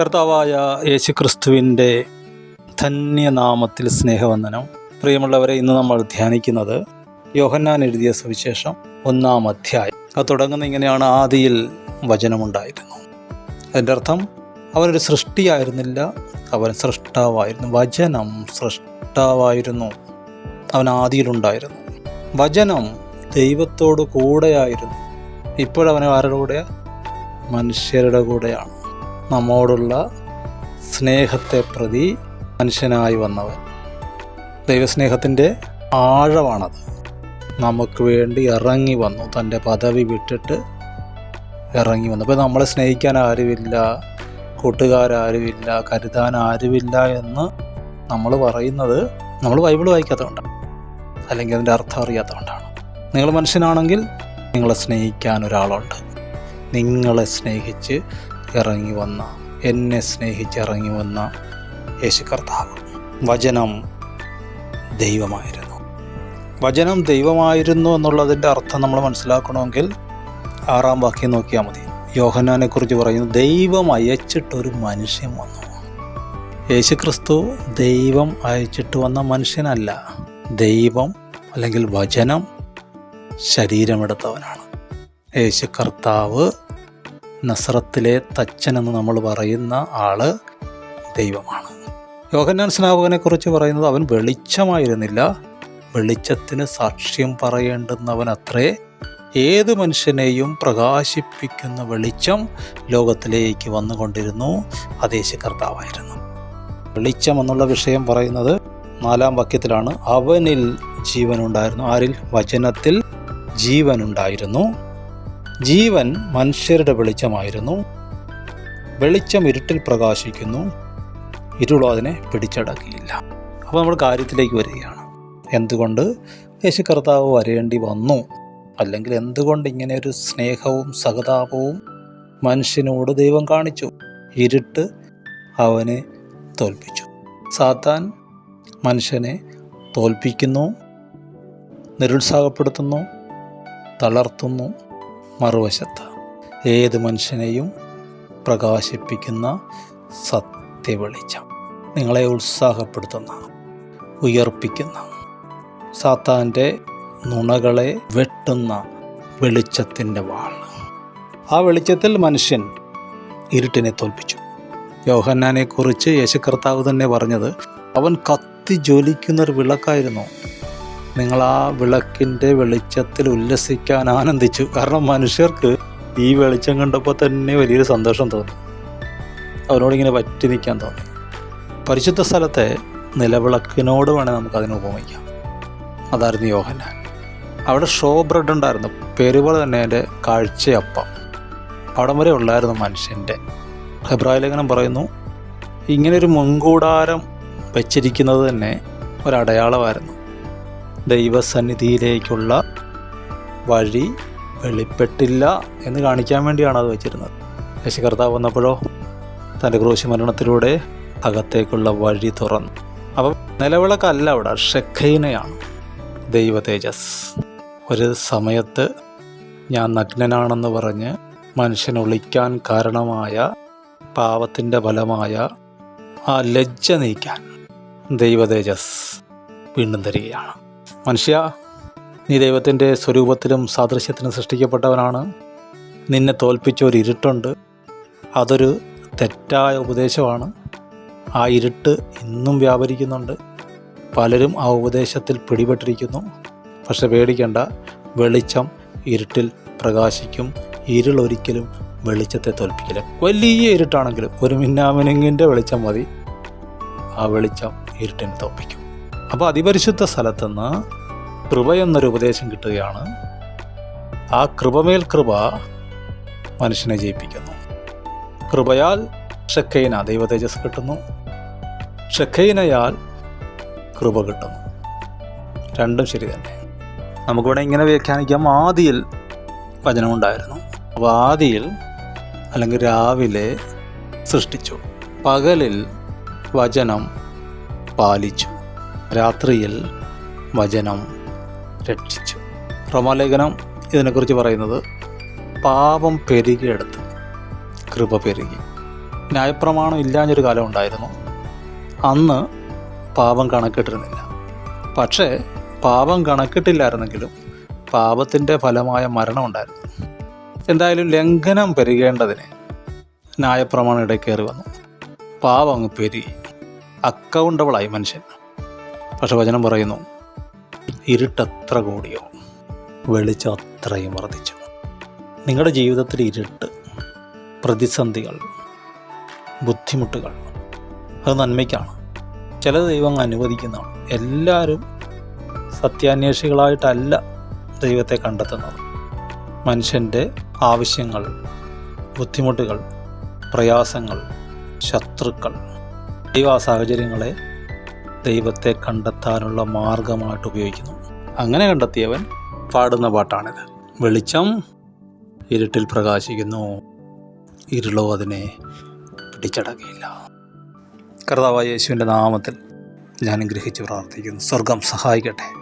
കർത്താവായ യേശു ക്രിസ്തുവിന്റെ ധന്യനാമത്തിൽ സ്നേഹവന്ദനം. പ്രിയമുള്ളവരെ ഇന്ന് നമ്മൾ ധ്യാനിക്കുന്നത് യോഹന്നാൻ എഴുതിയ സുവിശേഷം ഒന്നാം അധ്യായം. അത് തുടങ്ങുന്ന ഇങ്ങനെയാണ് ആദിയിൽ വചനമുണ്ടായിരുന്നു. അതിന്റെ അർത്ഥം അവനൊരു സൃഷ്ടിയായിരുന്നില്ല അവൻ സൃഷ്ടാവായിരുന്നു. വചനം സൃഷ്ടാവായിരുന്നു. അവൻ ആദിയിലുണ്ടായിരുന്നു. വചനം ദൈവത്തോട് കൂടെയായിരുന്നു. ഇപ്പോഴവൻ ആരുടെ കൂടെയാണ് മനുഷ്യരുടെ കൂടെയാണ്. നമ്മോടുള്ള സ്നേഹത്തെ പ്രതി മനുഷ്യനായി വന്നവൻ. ദൈവസ്നേഹത്തിന്റെ ആഴമാണത്. നമുക്ക് വേണ്ടി ഇറങ്ങി വന്നു തന്റെ പദവി വിട്ടിട്ട് ഇറങ്ങി വന്നു. അപ്പോൾ നമ്മളെ സ്നേഹിക്കാൻ ആരുമില്ല കൂട്ടുകാരാരുമില്ല കരുതാൻ ആരുമില്ല എന്ന് നമ്മൾ പറയുന്നത് നമ്മൾ ബൈബിൾ വായിക്കാത്തതുകൊണ്ടാണ്. അല്ലെങ്കിൽ അതിന്റെ അർത്ഥം അറിയാത്തതുകൊണ്ടാണ്. നിങ്ങൾ മനുഷ്യനാണെങ്കിൽ നിങ്ങളെ സ്നേഹിക്കാൻ ഒരാളുണ്ട്. നിങ്ങളെ സ്നേഹിച്ച് ഇറങ്ങി വന്ന എന്നെ സ്നേഹിച്ചിറങ്ങി വന്ന യേശു കർത്താവ്. വചനം ദൈവമായിരുന്നു. വചനം ദൈവമായിരുന്നു എന്നുള്ളതിന്റെ അർത്ഥം നമ്മൾ മനസ്സിലാക്കണമെങ്കിൽ ആറാം വാക്യം നോക്കിയാൽ മതി. യോഹന്നാനെ കുറിച്ച് പറയുന്നു ദൈവം അയച്ചിട്ടൊരു മനുഷ്യൻ വന്നു. യേശുക്രിസ്തു ദൈവം അയച്ചിട്ട് വന്ന മനുഷ്യനല്ല. ദൈവം അല്ലെങ്കിൽ വചനം ശരീരമെടുത്തവനാണ്. യേശു കർത്താവ് നസ്രത്തിലെ തച്ചൻ എന്ന് നമ്മൾ പറയുന്ന ആൾ ദൈവമാണ്. യോഹന്നാൻ സ്നാപകനെ കുറിച്ച് പറയുന്നത് അവൻ വെളിച്ചമായിരുന്നില്ല. വെളിച്ചത്തിന് സാക്ഷ്യം പറയേണ്ടുന്നവൻ അത്രേ ഏത് മനുഷ്യനെയും പ്രകാശിപ്പിക്കുന്ന വെളിച്ചം ലോകത്തിലേക്ക് വന്നുകൊണ്ടിരുന്നു. അതേശ കർത്താവായിരുന്നു. വെളിച്ചം എന്നുള്ള വിഷയം പറയുന്നത് നാലാം വാക്യത്തിലാണ്. അവനിൽ ജീവനുണ്ടായിരുന്നു. ആരിൽ? വചനത്തിൽ ജീവനുണ്ടായിരുന്നു. ജീവൻ മനുഷ്യരുടെ വെളിച്ചമായിരുന്നു. വെളിച്ചം ഇരുട്ടിൽ പ്രകാശിക്കുന്നു. ഇരുളോ അതിനെ പിടിച്ചടക്കിയില്ല. അപ്പോൾ നമ്മൾ കാര്യത്തിലേക്ക് വരികയാണ്. എന്തുകൊണ്ട് യേശു കർത്താവ് വരേണ്ടി വന്നു? അല്ലെങ്കിൽ എന്തുകൊണ്ട് ഇങ്ങനെ ഒരു സ്നേഹവും സഹതാപവും മനുഷ്യനോട് ദൈവം കാണിച്ചു? ഇരുട്ട് അവനെ തോൽപ്പിച്ചു. സാത്താൻ മനുഷ്യനെ തോൽപ്പിക്കുന്നു നിരുത്സാഹപ്പെടുത്തുന്നു തളർത്തുന്നു. മറുവശത്ത് ഏത് മനുഷ്യനെയും പ്രകാശിപ്പിക്കുന്ന സത്യവെളിച്ചം നിങ്ങളെ ഉത്സാഹപ്പെടുത്തുന്ന ഉയർപ്പിക്കുന്ന സാത്താന്റെ നുണകളെ വെട്ടുന്ന വെളിച്ചത്തിന്റെ വാൾ. ആ വെളിച്ചത്തിൽ മനുഷ്യൻ ഇരുട്ടിനെ തോൽപ്പിച്ചു. യോഹന്നാനെക്കുറിച്ച് യേശു കർത്താവ് തന്നെ പറഞ്ഞത് അവൻ കത്തി ജ്വലിക്കുന്നൊരു വിളക്കായിരുന്നു. നിങ്ങൾ ആ വിളക്കിന്റെ വെളിച്ചത്തിൽ ഉല്ലസിക്കാൻ ആനന്ദിച്ചു. കാരണം മനുഷ്യർക്ക് ഈ വെളിച്ചം കണ്ടപ്പോൾ തന്നെ വലിയൊരു സന്തോഷം തോന്നി. അവനോടിങ്ങനെ പറ്റി നിൽക്കാൻ തോന്നി. പരിശുദ്ധ സ്ഥലത്തെ നിലവിളക്കിനോട് വേണേൽ നമുക്കതിനെ ഉപമിക്കാം. അതായിരുന്നു യോഹന്നാൻ. അവിടെ ഷോ ബ്രെഡ് ഉണ്ടായിരുന്നു. പേര് പോലെ തന്നെ എന്റെ കാഴ്ചയപ്പം. അവിടം വരെ ഉള്ളായിരുന്നു മനുഷ്യന്റെ. ഹെബ്രായ ലേഖനം പറയുന്നു ഇങ്ങനൊരു മുൻകൂടാരം വെച്ചിരിക്കുന്നത് തന്നെ ഒരടയാളമായിരുന്നു. ദൈവസന്നിധിയിലേക്കുള്ള വഴി വെളിപ്പെട്ടില്ല എന്ന് കാണിക്കാൻ വേണ്ടിയാണ് അത് വെച്ചിരുന്നത്. യേശു കർത്താവ് വന്നപ്പോഴോ തന്റെ ക്രൂശ് മരണത്തിലൂടെ അകത്തേക്കുള്ള വഴി തുറന്നു. അപ്പം നിലവിളക്കല്ല അവിടെ ഷെഖൈനയാണ് ദൈവ തേജസ്. ഒരു സമയത്ത് ഞാൻ നഗ്നനാണെന്ന് പറഞ്ഞ് മനുഷ്യൻ ഒളിക്കാൻ കാരണമായ പാവത്തിന്റെ ഫലമായ ആ ലജ്ജ നീക്കാൻ ദൈവ തേജസ് വീണ്ടും തരികയാണ്. മനുഷ്യ നീ ദൈവത്തിന്റെ സ്വരൂപത്തിലും സാദൃശ്യത്തിലും സൃഷ്ടിക്കപ്പെട്ടവനാണ്. നിന്നെ തോൽപ്പിച്ച ഒരു ഇരുട്ടുണ്ട്. അതൊരു തെറ്റായ ഉപദേശമാണ്. ആ ഇരുട്ട് ഇന്നും വ്യാപരിക്കുന്നുണ്ട്. പലരും ആ ഉപദേശത്തിൽ പിടിപെട്ടിരിക്കുന്നു. പക്ഷെ പേടിക്കേണ്ട വെളിച്ചം ഇരുട്ടിൽ പ്രകാശിക്കും. ഇരുൾ ഒരിക്കലും വെളിച്ചത്തെ തോൽപ്പിക്കില്ല. വലിയ ഇരുട്ടാണെങ്കിലും ഒരു മിന്നാമിനുങ്ങിന്റെ വെളിച്ചം മതി. ആ വെളിച്ചം ഇരുട്ടിനെ തോൽപ്പിക്കും. അപ്പോൾ അതിപരിശുദ്ധ സ്ഥലത്തുനിന്ന് കൃപ എന്നൊരു ഉപദേശം കിട്ടുകയാണ്. ആ കൃപമേൽ കൃപ മനുഷ്യനെ ജയിപ്പിക്കുന്നു. കൃപയാൽ ഷെക്കൈന ദൈവ തേജസ് കിട്ടുന്നു. ഷെക്കൈനയാൽ കൃപ കിട്ടുന്നു. രണ്ടും ശരി തന്നെ. നമുക്കിവിടെ ഇങ്ങനെ വ്യാഖ്യാനിക്കാം. ആദിയിൽ വചനമുണ്ടായിരുന്നു. അപ്പോൾ ആദിയിൽ അല്ലെങ്കിൽ രാവിലെ സൃഷ്ടിച്ചു. പകലിൽ വചനം പാലിച്ചു. രാത്രിയിൽ വചനം രക്ഷിച്ചു. റോമാലേഖനം ഇതിനെക്കുറിച്ച് പറയുന്നത് പാപം പെരുകിയെടുത്ത് കൃപ പെരുകി. ന്യായപ്രമാണം ഇല്ലാഞ്ഞൊരു കാലം ഉണ്ടായിരുന്നു. അന്ന് പാപം കണക്കിട്ടിരുന്നില്ല. പക്ഷേ പാപം കണക്കിട്ടില്ലായിരുന്നെങ്കിലും പാപത്തിന്റെ ഫലമായ മരണം ഉണ്ടായിരുന്നു. എന്തായാലും ലംഘനം പെരുകേണ്ടതിന് ന്യായപ്രമാണം ഇടയ്ക്കേറി വന്നു. പാപം അങ്ങ് പെരുകി. അക്കൗണ്ടബിളായി മനുഷ്യൻ. പക്ഷെ വചനം പറയുന്നു ഇരുട്ടത്ര കൂടിയോ? വെളിച്ചം അത്രയും വർദ്ധിച്ചു. നിങ്ങളുടെ ജീവിതത്തിൽ ഇരുട്ട് പ്രതിസന്ധികൾ ബുദ്ധിമുട്ടുകൾ അത് നന്മയ്ക്കാണ്. ചില ദൈവങ്ങൾ അനുവദിക്കുന്നതാണ്. എല്ലാവരും സത്യാന്വേഷികളായിട്ടല്ല ദൈവത്തെ കണ്ടെത്തുന്നത്. മനുഷ്യന്റെ ആവശ്യങ്ങൾ ബുദ്ധിമുട്ടുകൾ പ്രയാസങ്ങൾ ശത്രുക്കൾ ദൈവ സാഹചര്യങ്ങളെ ദൈവത്തെ കണ്ടെത്താനുള്ള മാർഗമായിട്ട് ഉപയോഗിക്കുന്നു. അങ്ങനെ കണ്ടെത്തിയവൻ പാടുന്ന പാട്ടാണിത്. വെളിച്ചം ഇരുട്ടിൽ പ്രകാശിക്കുന്നു. ഇരുളോ അതിനെ പിടിച്ചടക്കിയില്ല. കർത്താവായ യേശുവിന്റെ നാമത്തിൽ ഞാൻ ഗ്രഹിച്ച് പ്രാർത്ഥിക്കുന്നു. സ്വർഗം സഹായിക്കട്ടെ.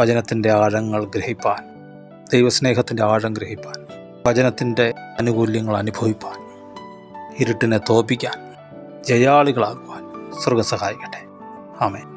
വചനത്തിന്റെ ആഴങ്ങൾ ഗ്രഹിപ്പാൻ ദൈവസ്നേഹത്തിന്റെ ആഴം ഗ്രഹിപ്പാൻ വചനത്തിന്റെ ആനുകൂല്യങ്ങൾ അനുഭവിപ്പാൻ ഇരുട്ടിനെ തോപ്പിക്കാൻ ജയാളികളാകുവാൻ സ്വർഗം സഹായിക്കട്ടെ. 아멘.